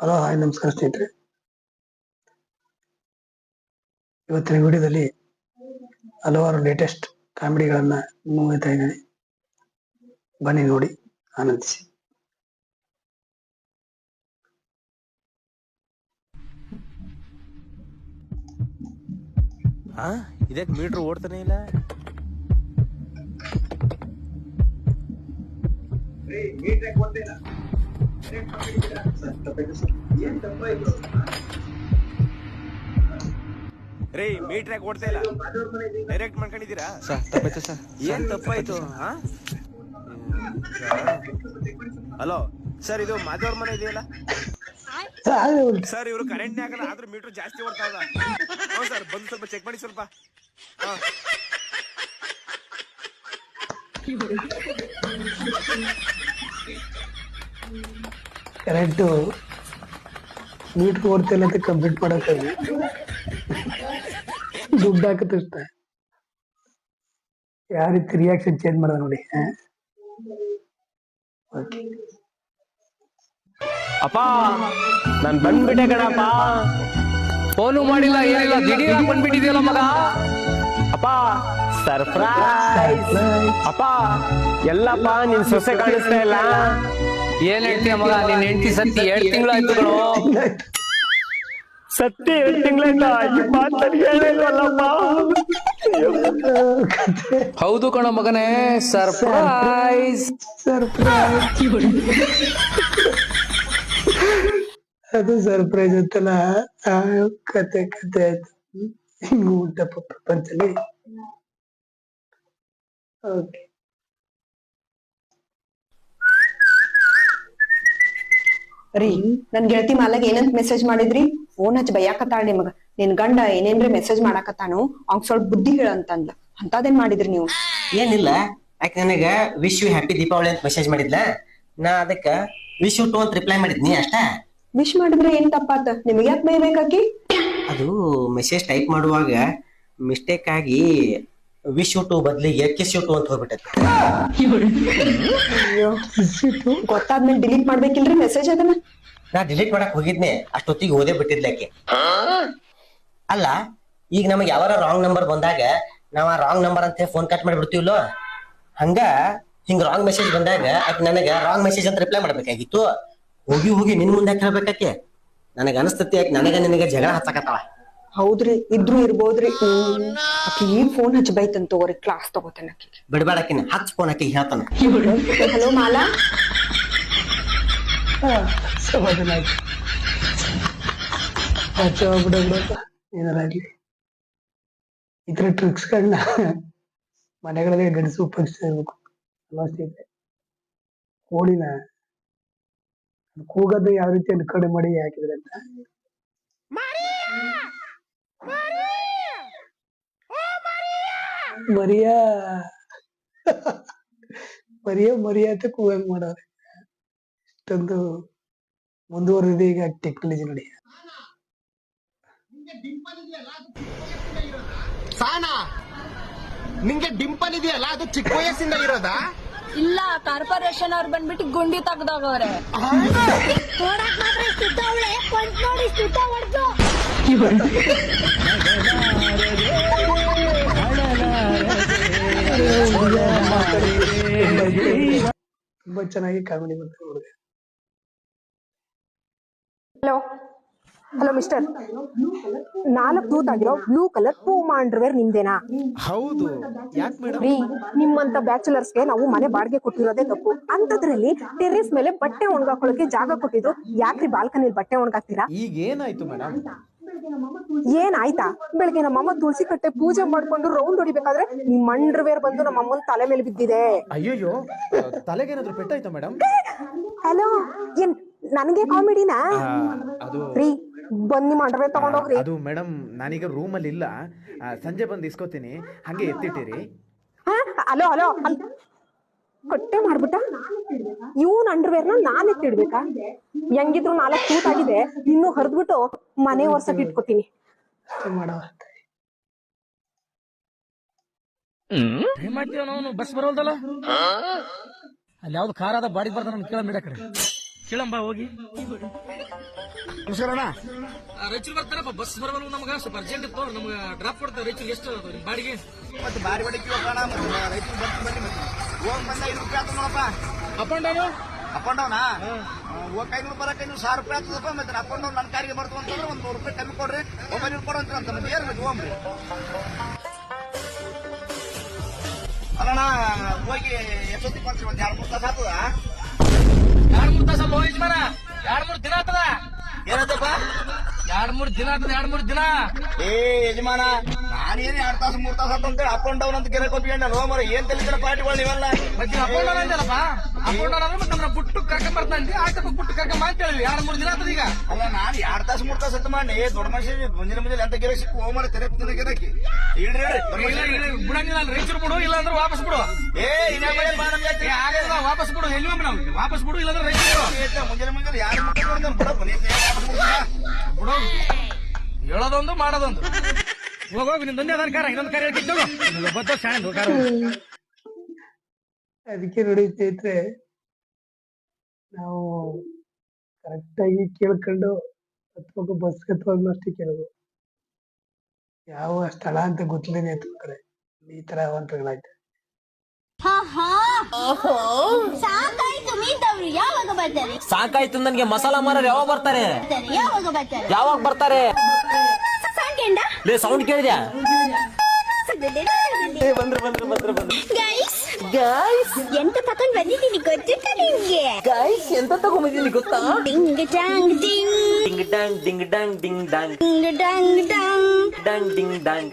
Hello hi ನಮಸ್ಕಾರ ಸ್ನೇಹಿತರೆ. ಇವತ್ತಿನ ವಿಡಿಯೋದಲ್ಲಿ ಹಲವಾರು ಲೇಟೆಸ್ಟ್ ಕಾಮಿಡಿಗಳನ್ನ ನೋಡ್ತಾ ಇದ್ದೇನೆ. ಬನ್ನಿ ನೋಡಿ ಆನಂದಿಸಿ. ಹಾ ಇದಕ್ಕೆ ಮೀಟರ್ ಓಡ್ತಾನೆ ಇಲ್ಲ. ರೀ ಮೀಟರ್ ಯಾಕೆ ಓಡ್ತಾ ಇಲ್ಲ? ಡೈರೆಕ್ಟ್ ಮಾಡ್ಕೊಂಡಿದ್ದೀರಾ? ಸರ್ ತಪ್ಪಾಯ್ತು ಸರ್. ಏನ್ ತಪ್ಪಾಯ್ತು? ಹಾ ಹಲೋ ಸರ್ ಇದು ಮಾಧವ್ರ ಮನೆ ಇದೆಯಲ್ಲ? ಸರ್ ಇವರು ಕರೆಂಟ್ ಆಗಲ್ಲ ಆದ್ರೂ ಮೀಟರ್ ಜಾಸ್ತಿ ಓಡ್ತಾವಲ್ಲ ಹ್ಞೂ ಸರ್ ಬಂದು ಸ್ವಲ್ಪ ಚೆಕ್ ಮಾಡಿ ಸ್ವಲ್ಪ. ಹಾ. ಕರೆಕ್ಟು ಮೀಟರ್ ಓಡ್ತಿಲ್ಲ ಅಂತ ಕಂಪ್ಲೀಟ್ ಮಾಡಕ್ಕೆ ದುಡ್ಡು ಹಾಕತ್ತಷ್ಟ ಯಾವ ರೀತಿ ರಿಯಾಕ್ಷನ್ ಚೇಂಜ್ ಮಾಡೋದು ನೋಡಿ ಓಕೆ ಅಪ್ಪ, ನಾನು ಬಂದ್ಬಿಟ್ಟೆ ಕಣಪ್ಪ. ಫೋನು ಮಾಡಿಲ್ಲ, ಏನಿಲ್ಲ, ದಿಢೀರ್ ಬಂದ್ಬಿಟ್ಟಿದ್ಯಲ್ಲ ಮಗ? ಅಪ್ಪ ಸರ್ಪ್ರೈಸ್ ಅಪ್ಪ ಎಲ್ಲಪ್ಪ ನಿನ್ ಸೊಸೆ ಕಾಣಿಸ್ತಾ ಇಲ್ಲ? ಏನ್ ಹೇಳ್ತೀಯ ಮಗ ನಿನ್ ಹೆಂಡತಿ ಸತ್ತಿ ಎರಡ್ ತಿಂಗಳಾಯ್ತು ಕಣೋ ಸತ್ತಿ ಎರಡು ತಿಂಗಳಾಯ್ತಾ? ಈ ಹೇಳಿಲ್ವಲ್ಲಪ್ಪ ಹೌದು ಕಣ ಮಗನೇ ಸರ್ಪ್ರೈಸ್ ಅದು ಸರ್ಪ್ರೈಸ್ ಅಂತಲ್ಲ. ಆ ಕತೆ ಕತೆ ಆಯ್ತು. ಊಟ ಪ್ರಪಂಚದಲ್ಲಿ ಓಕೆ ರೀ ನನ್ ಗೆಳತಿ ಮಾಲಾಗ ಏನಂತ ಮೆಸೇಜ್ ಮಾಡಿದ್ರಿ? ಫೋನ್ ಹಚ್ಚ ಬೈಯಾಕತ್ತಾಳ ನಿಮಗ ನಿನ್ ಗಂಡ ಏನೇನ್ರಿ ಮೆಸೇಜ್ ಮಾಡಾಕತ್ತಾನು ಅವ್ನ್ ಸ್ವಲ್ಪ ಬುದ್ಧಿ ಹೇಳ ಅಂತಂದ್ಲ. ಅಂತದೇನ್ ಮಾಡಿದ್ರಿ ನೀವು? ಏನಿಲ್ಲ. ಯಾಕೆ ನನಗ ವಿಶ್ ಯು ಹ್ಯಾಪಿ ದೀಪಾವಳಿ ಅಂತ ಮೆಸೇಜ್ ಮಾಡಿದ್ಲ? ನಾ ಅದಕ್ಕ ವಿಶ್ ಯು ಟು ಅಂತ ರಿಪ್ಲೈ ಮಾಡಿದ್ನಿ ಅಷ್ಟ? ವಿಶ್ ಮಾಡಿದ್ರೆ ಏನ್ ತಪ್ಪಾತ? ನಿಮ್ಗೆ ಯಾಕೆ ಬೈಬೇಕಾಕಿ ಅದು ಮೆಸೇಜ್ ಟೈಪ್ ಮಾಡುವಾಗ ಮಿಸ್ಟೇಕ್ ಆಗಿ ವಿಶ್ ಯು ಟು ಬದ್ಲಿಗೆ ಕಿಸ್ ಯು ಟು ಅಂತ ಹೋಗ್ಬಿಟ್ಟೈತಿ. ಗೊತ್ತಾದ್ಮೇಲೆ ಡಿಲೀಟ್ ಮಾಡ್ಬೇಕಿಲ್ರಿ ಮೆಸೇಜ್ ಅದನ್ನ? ನಾ ಡಿಲೀಟ್ ಮಾಡಕ್ ಹೋಗಿದ್ನೆ ಅಷ್ಟೊತ್ತಿಗೆ ಓದೇ ಬಿಟ್ಟಿದ್ಲ ಆಕೆ ಅಲ್ಲ ಈಗ ನಮಗೆ ಯಾವಾರ ರಾಂಗ್ ನಂಬರ್ ಬಂದಾಗ ನಾವು ಆ ರಾಂಗ್ ನಂಬರ್ ಅಂತ ಫೋನ್ ಕಟ್ ಮಾಡಿಬಿಡ್ತೀವಲ್ಲೋ ಹಂಗ ಹಿಂಗ್ ರಾಂಗ್ ಮೆಸೇಜ್ ಬಂದಾಗ ಅದ್ ನನಗೆ ರಾಂಗ್ ಮೆಸೇಜ್ ಅಂತ ರಿಪ್ಲೈ ಮಾಡ್ಬೇಕಾಗಿತ್ತು. ಹೋಗಿ ಹೋಗಿ ನಿನ್ ಮುಂದೆ ಹೇಳ್ಬೇಕಾಕೆ ನನಗ ಅನಸ್ತತಿ ಯಾಕೆ ನನಗ ನಿನಗ ಜಗಳ ಹಚ್ಚಕತ್ತಾವ ಹೌದ್ರಿ ಇದ್ರು ಇರ್ಬೋದ್ರಿ. ಆಕಿ ಈ ಫೋನ್ ಹಚ್ಚಿ ಬೈತಂತ ತಗೋರಿ ಕ್ಲಾಸ್ ತಗೋತೇನೆ ಆಕಿ ಬಿಡ್ಬೇಡಕಿನ ಹಚ್ ಫೋನ್ ಹಾಕಿ ಹೇಳ್ತಾನ. ಹಲೋ ಮಾಲಾ. ಏನಾರಾಗ್ಲಿ ಈ ತರ ಟ್ರಿಕ್ಸ್ಗಳನ್ನ ಮನೆಗಳಲ್ಲಿ ಗಡಿಸಿ ಉಪಯೋಗಿಸ್ತಾ ಇರ್ಬೇಕು. ಕೋಳಿನ ಅದ್ ಕೂಗೋದು ಯಾವ ರೀತಿ ಕಡೆ ಮಾಡಿ ಹಾಕಿದ್ರೆ ಅಂತ? ಮರಿಯಾ! ಮರಿಯ! ಮರಿಯ! ಅಂತ ಕೂಗಂಗ್ ಮಾಡವ್ರೆ? ಇಷ್ಟೊಂದು ಮುಂದುವರೆದಿದೆ ಈಗ ಟೆಕ್ನಾಲಜಿ ನೋಡಿ. ಸಾನಾ ನಿಂಗೆ ಡಿಂಪಲ್ ಇದೆಯಲ್ಲ ಅದು ಚಿಕ್ಕ ವಯಸ್ಸಿಂದ ಇರೋದಾ? ಇಲ್ಲ ಕಾರ್ಪೊರೇಷನ್ ಅವ್ರು ಬಂದ್ಬಿಟ್ಟು ಗುಂಡಿ ತೆಗ್ದೋಗವ್ರೆ ನೋಡಕ್ ಮಾತ್ರ ಸುತ್ತ ಅವಳೆ. ನೋಡಿ ಹೊಡ್ದು. ತುಂಬಾ ಚೆನ್ನಾಗಿ ಕಾಮಿಡಿ ಬರ್ತಾರೆ ಹುಡುಗ ಹಲೋ ಹಲೋ ಮಿಸ್ಟರ್ ನಾಲ್ಕು ತೂತ್ ಆಗಿರೋ ಬ್ಲೂ ಕಲರ್ ಪೂಮಾ ಅಂಡರ್ವೇರ್ ನಿಮ್ದೇನಾ? ಹೌದು. ಯಾಕೆ ಮೇಡಮ್ ರೀ ನಿಮ್ಮಂತ ಬ್ಯಾಚುಲರ್ಸ್ಗೆ ನಾವು ಮನೆ ಬಾಡಿಗೆ ಕೊಟ್ಟಿರೋದೇ ತಪ್ಪು. ಅಂತದ್ರಲ್ಲಿ ಟೆರೇಸ್ ಮೇಲೆ ಬಟ್ಟೆ ಒಣಗಾಕೊಳ್ಳೋಕೆ ಜಾಗ ಕೊಟ್ಟಿದ್ದು ಯಾಕ್ರಿ ಬಾಲ್ಕನಿಲಿ ಬಟ್ಟೆ ಒಣಗಾಕ್ತೀರಾ? ಈಗ ಏನಾಯ್ತು ಮೇಡಮ್ ಏನಾಯ್ತಾ? ಬೆಳಗ್ಗೆ ನಮ್ಮಮ್ಮ ತುಳಸಿ ಕಟ್ಟೆ ಪೂಜೆ ಮಾಡ್ಕೊಂಡು ರೌಂಡ್ ಹೊಡಿಬೇಕಾದ್ರೆ ನಿಮ್ ಅಂಡರ್ವೇರ್ ಬಂದು ನಮ್ಮಮ್ಮನ ತಲೆ ಮೇಲೆ ಬಿದ್ದಿದೆ. ಅಯ್ಯಯ್ಯೋ ತಲೆಗೇನಾದ್ರೂ ಪೆಟ್ಟಾಯ್ತಾ ಮೇಡಮ್ ಹಲೋ ಏನ್ ನನಗೆ ಕಾಮಿಡಿನಾ ಅದು ರೀ ಬಂದ್ ಮಾಡ್ರೆ ತಗೊಂಡೋಗ್ರಿ. ಅದು ಮೇಡಮ್ ನಾನೀಗ ರೂಮಲ್ಲಿ ಇಲ್ಲ. ಆ, ಸಂಜೆ ಬಂದು ಇಸ್ಕೋತೀನಿ. ಹಂಗೆ ಎತ್ತಿಟ್ಟಿರಿ. ಹಾ ಹಲೋ ಹಲೋ ಅಲ್ ಕಟ್ಟೆ ಮಾಡ್ಬಿಟ್ಟ? ಇವನ್ ಅಂಡರ್ವೇರ್ನ ನಾನೇ ಎತ್ತಿಡ್ಬೇಕಾ? ಹೆಂಗಿದ್ರು ನಾಲ್ಕು ಸೂಟ್ ಆಗಿದೆ. ಇನ್ನು ಹರಿದ್ಬಿಟ್ಟು ಮನೆ ಒರ್ಸಕ್ ಇಟ್ಕೋತೀನಿ. ಅಷ್ಟೇ ಮಾಡವ ಏನ್ ಮಾಡ್ತೀವ ನಾವು ಬಸ್ ಬರೋದಲ್ಲ ಅಲ್ಲಿ ಯಾವ್ದು ಕಾರ್ ಅದ ಬಾಡಿ ಬರ್ತಾನ ಕೇಳ ಮೇಡ ಕಡೆ. ಕೇಳಂಬ ಹೋಗಿ. ನಮಸ್ಕಾರ ರೈಚೂರ್ ಬರ್ತಾರಪ್ಪ ಬಸ್ ಬರಬಲ್ಲ ನಮ್ಗೆ ಸ್ವಲ್ಪ ಅರ್ಜೆಂಟ್ ಇತ್ತು ನಮ್ಗೆ ಡ್ರಾಪ್ ಕೊಡ್ತಾರೆ ರೈಚೂರ್ ಎಷ್ಟು ಅದು ನಿಮ್ ಬಾಡಿಗೆ? ಮತ್ತೆ ಬಾರಿ ಬಾಡಿ ಹೋಗೋಣ ಮತ್ತೆ ರೈತರು ಬರ್ತೀನಿ ಬನ್ನಿ ಮತ್ತೆ. ಹೋಗ್ ಬಂದ ಐದು ರೂಪಾಯಿ ಆಯ್ತು ನೋಡಪ್ಪ. Up and down up and ಡೌನಾ ಹೋಗ್ ಐನೂರು ಬರಕ್ಕೆ ಐನೂರು ಸಾವಿರ ರೂಪಾಯಿ ಆಗ್ತದಪ್ಪ ಮತ್ತೆ ಅಪ್ ಅಂಡ್ ಡೌನ್ ನನ್ನ ಕಾರಿಗೆ ಬರ್ತು ಅಂತಂದ್ರೆ ಒಂದು ನೂರು ರೂಪಾಯಿ ಕಮ್ಮಿ ಕೊಡ್ರಿ ಒಂಬೈನೂರು ಕೊಡು ಅಂತ ಮತ್ತೆ ಏನು ಮತ್ತೆ ಹೋಗ್ರಿ ಅಲ್ಲಣ್ಣ ಹೋಗಿ ಎಷ್ಟೊತ್ತಿಗೆ ಬರ್ತೀವಿ ಒಂದು ಎರಡು ಮೂರು ತಾಸು ಆಗ್ತದ ಎರಡ್ ಮೂರ್ ತಾಸ ಅಲ್ಲ ಯಜಮಾನ ಎರಡ್ ಮೂರ್ ದಿನ ಆತದ. ಏನತ್ತಪ್ಪ? ಎರಡ್ ಮೂರ್ ದಿನ ಆತದ ಎರಡ್ ಮೂರ್ ದಿನ. ಏ ಯಜಮಾನ. ನಾನೇನು ಎರಡು ತಾಸು ಮೂರು ತಾಸು ಅಂತ ಅಪ್ ಅಂಡ್ ಡೌನ್ ಅಂತ ಗೆರೆ ಕೊಟ್ಕೊಂಡು ನೋ ಮರ ಏನ್ ತಿಳಿದ್ರೆ ಪಾರ್ಟಿಗಳು ನೀವೆಲ್ಲ? ಮತ್ತೆ ಅಪ್ ಅಂಡ್ ಡೌನ್ ಅಂತಲ್ಲಪ್ಪ ಅಪ್ ಅಂಡ್ ಡೌನ್ ಅಂದ್ರೆ ಮತ್ತೆ ಬುಟ್ಟು ಬಿಟ್ಟು ಕರ್ಕೊಂಡ್ ಬರ್ತಾನೆ ಆಯ್ತಪ್ಪ ಬುಟ್ಟು ಕರ್ಕೊಂಡ್ ಅಂತ ಹೇಳಿ ಎರಡು ಮೂರು ದಿನ ಆತದ ಈಗ. ಅಲ್ಲ ನಾನು ಎರಡು ತಾಸು ಮೂರು ತಾಸು ಅಂತ ಮಾಡಿ ದೊಡ್ಡ ಮನುಷ್ಯ ಮುಂಜಾನೆ ಮುಂಜಾನೆ ಅಂತ ಕೆರೆ ಸಿಕ್ಕು? ಹೋಮರ ತೆರೆ ಕುದಿನ ಗೆರಕಿ ಬಿಡಂಗಿಲ್ಲ ಅಲ್ಲಿ. ರಾಯಚೂರು ಬಿಡು ಇಲ್ಲ ಅಂದ್ರೆ ವಾಪಸ್ ಬಿಡು. ಏ ಇನ್ನೇ ಬಾ ನಮ್ ಜಾತಿ. ಆಗಲ್ಲ ವಾಪಸ್ ಬಿಡು. ಎಲ್ಲಿ ಒಮ್ಮ ನಾವು? ವಾಪಸ್ ಬಿಡು ಇಲ್ಲಾಂದ್ರೆ ಏ, ಮುಂಜಾನೆ ಮುಂಜಾನೆ ಯಾರು ಬಿಡಪ್ಪ? ಬಿಡು. ಹೇಳೋದೊಂದು ಮಾಡೋದೊಂದು. ಹೋಗೋಗಿ ನಿಂದೊಂದೇ ಅದಾರ ಕಾರ ಇನ್ನೊಂದು ಕಾರ ಹೇಳ್ತಿದ್ದೋಗು ಬತ್ತ ಶಾಣೆ ಕಾರ ಅದಕ್ಕೆ ನೋಡಿ ಸ್ನೇಹಿತರೆ ನಾವು ಕರೆಕ್ಟಾಗಿ ಕೇಳ್ಕೊಂಡು ಹತ್ಬೇಕು ಬಸ್ ಹತ್ತುವಾಗ್ಲೂ ಅಷ್ಟೇ ಕೇಳುದು. ಯಾವ ಸ್ಥಳ ಅಂತ ಗೊತ್ತಿಲ್ಲದೆ ಇತ್ತು ಈ ತರ ಅವಂತಗಳಾಯ್ತು ಹಾ ಹಾ. ಸಾಕಾಯ್ತು ಮೀತವ್ರು. ಯಾವಾಗ ಬರ್ತಾರೆ? ಸಾಕಾಯ್ತು ನನ್ಗೆ ಮಸಾಲಾ ಮಾರ ಯಾವಾಗ ಬರ್ತಾರೆ? ಯಾವಾಗ ಬರ್ತಾರೆ? ಯಾವಾಗ ಬರ್ತಾರೆ? ಸಾಕೇಂಡ ಲೇ ಸೌಂಡ್ ಕೇಳಿದ್ಯಾ ಬಂದ್ರು ಬಂದ್ರು ಬಂದ್ರು ಬಂದ್ರು ಗೈಸ್ ಗೈಸ್ ಎಂತ ತಕೊಂಡ್ ಬಂದಿದ್ದೀನಿ ಗೊತ್ತಿತ್ತ ನಿಮ್ಗೆ ಗೈಸ್ ಎಂತ ತಗೊಂಬಂದಿದ್ದೀನಿ ಗೊತ್ತಾ ding dong ding ding dong ding dong ding dong ding dong dong dong ding dong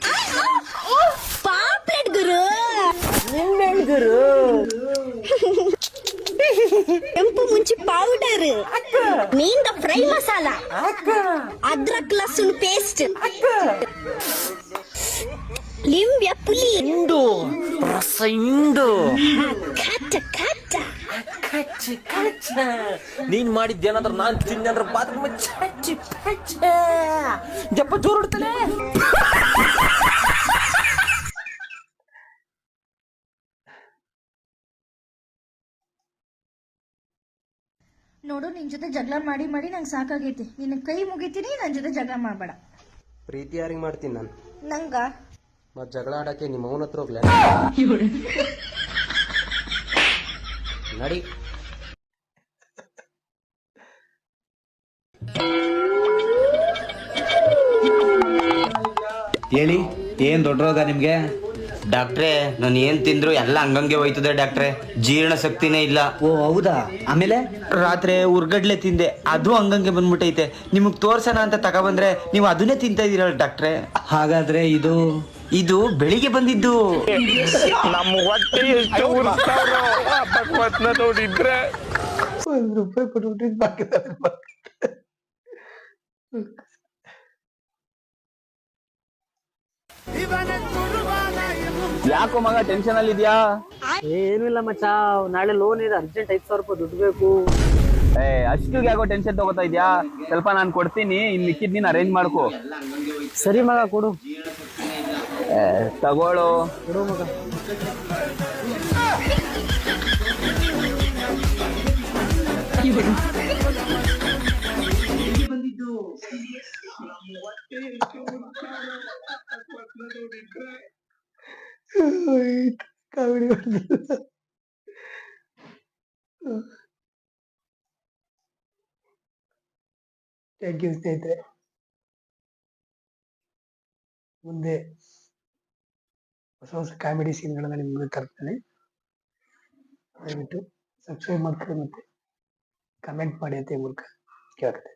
ಪಾಪ್ಲೆಟ್ ಗುರು ಗುರು ಕೆಂಪು ಪೌಡರ್ ಮೀನ್ದ ಫ್ರೈ ಮಸಾಲ. ಅದ್ರಕ್ ಲಸುನ್ ಪೇಸ್ಟ್ ಲಿಂಬೆ ಪುಲಿ ಇಂಡು. ರಸ ಇಂಡು. ಕಟ್ಟ ಖಾಟ ಕಚ್ಚ. ಕಚ್ಚ. ನೀನ್ ಮಾಡಿದ್ದೇನಾದ್ರೂ ನಾನ್ ತಿನ್ನಂದ್ರ ಬಾತ್ರೂಮ್ ಚಚ್ಚಿ ಪಚ್ಚ ಜಪ್ಪ ಜೋರ್ ಹೊಡ್ತಾನೆ. ನೋಡು ನಿನ್ ಜೊತೆ ಜಗಳ ಮಾಡಿ ಮಾಡಿ ನಂಗೆ ಸಾಕಾಗೈತಿ. ನಿನ್ನ ಕೈ ಮುಗಿತೀನಿ ನನ್ ಜೊತೆ ಜಗಳ ಮಾಡಬೇಡ. ಪ್ರೀತಿ ಯಾರಿಗೆ ಮಾಡ್ತೀನಿ ನಾನು? ನಂಗ? ಮತ್ತೆ ಜಗಳ ಆಡಕ್ಕೆ ನಿಮ್ಮ ಅವನ ಹತ್ರ ಹೋಗ್ಲ? ನಡಿ. ಹೇಳಿ ಏನ್ ದೊಡ್ಡ ರೋಗ ನಿಮ್ಗೆ? ಡಾಕ್ಟ್ರೇ ನಾನು ಏನ್ ತಿಂದ್ರು ಎಲ್ಲ ಹಂಗಂಗೆ ಹೋಯ್ತದೆ ಡಾಕ್ಟ್ರೆ. ಜೀರ್ಣ ಶಕ್ತಿನೇ ಇಲ್ಲ. ಓ ಹೌದಾ? ಆಮೇಲೆ? ರಾತ್ರಿ ಉರ್ಗಡ್ಲೆ ತಿಂದೆ. ಅದು ಹಂಗಂಗೆ ಬಂದ್ಬಿಟ್ಟೈತೆ. ನಿಮಗ್ ತೋರ್ಸೋಣ ಅಂತ ತಗೊಬಂದ್ರೆ ನೀವು ಅದನ್ನೇ ತಿಂತಾ ಇದೀರಲ್ಲ ಡಾಕ್ಟ್ರೆ. ಹಾಗಾದ್ರೆ ಇದು? ಇದು ಬೆಳಿಗ್ಗೆ ಬಂದಿದ್ದು. ನಮ್ಮ ಹೊಟ್ಟೆ ಎಷ್ಟು ಉರ್ಸ್ತಾವ್ರೋ ಆ ಭಗವತ್ನ ನೋಡಿದ್ರೆ. ಒಂದ್ ರೂಪಾಯಿ ಕೊಟ್ಬಿಟ್ಟಿದ್ ಬಾಕಿ ಯಾಕೋ ಮಗ ಟೆನ್ಷನ್ ಅಲ್ಲಿ ಇದೆಯಾ? ಏನು ಇಲ್ಲ ಮಚ್ಚ. ನಾಳೆ ಲೋನ್ ಇದೆ ಅರ್ಜೆಂಟ್ ಐದ್ ಸಾವಿರ ರೂಪಾಯಿ ದುಡ್ಡು ಬೇಕು. ಏ ಅಷ್ಟು ಯಾಕೋ ಟೆನ್ಷನ್ ತಗೋತಾ ಇದೆಯಾ? ಸ್ವಲ್ಪ ನಾನು ಕೊಡ್ತೀನಿ ಇಲ್ಲಿ ಮಿಕ್ಕಿದ್ ನೀನು ಅರೇಂಜ್ ಮಾಡ್ಕೋ. ಸರಿ ಮಗ ಕೊಡು. ಏ, ತಗೊಳ್ಳೋ ಕೊಡು ಮಗ. ಕಾಮಿಡಿ ಥ್ಯಾಂಕ್ ಯು ಸ್ನೇಹಿತರೆ ಮುಂದೆ ಹೊಸ ಹೊಸ ಕಾಮಿಡಿ ಸೀನ್ಗಳನ್ನ ನಿಮ್ಗೆ ತರ್ತಾನೆ ದಯವಿಟ್ಟು ಸಬ್ಸ್ಕ್ರೈಬ್ ಮಾಡ್ಕೊಳ್ಳಿ ಮತ್ತೆ ಕಮೆಂಟ್ ಮಾಡಿ ಅಂತ ಈ ಮೂಲಕ ಕೇಳ್ತೇನೆ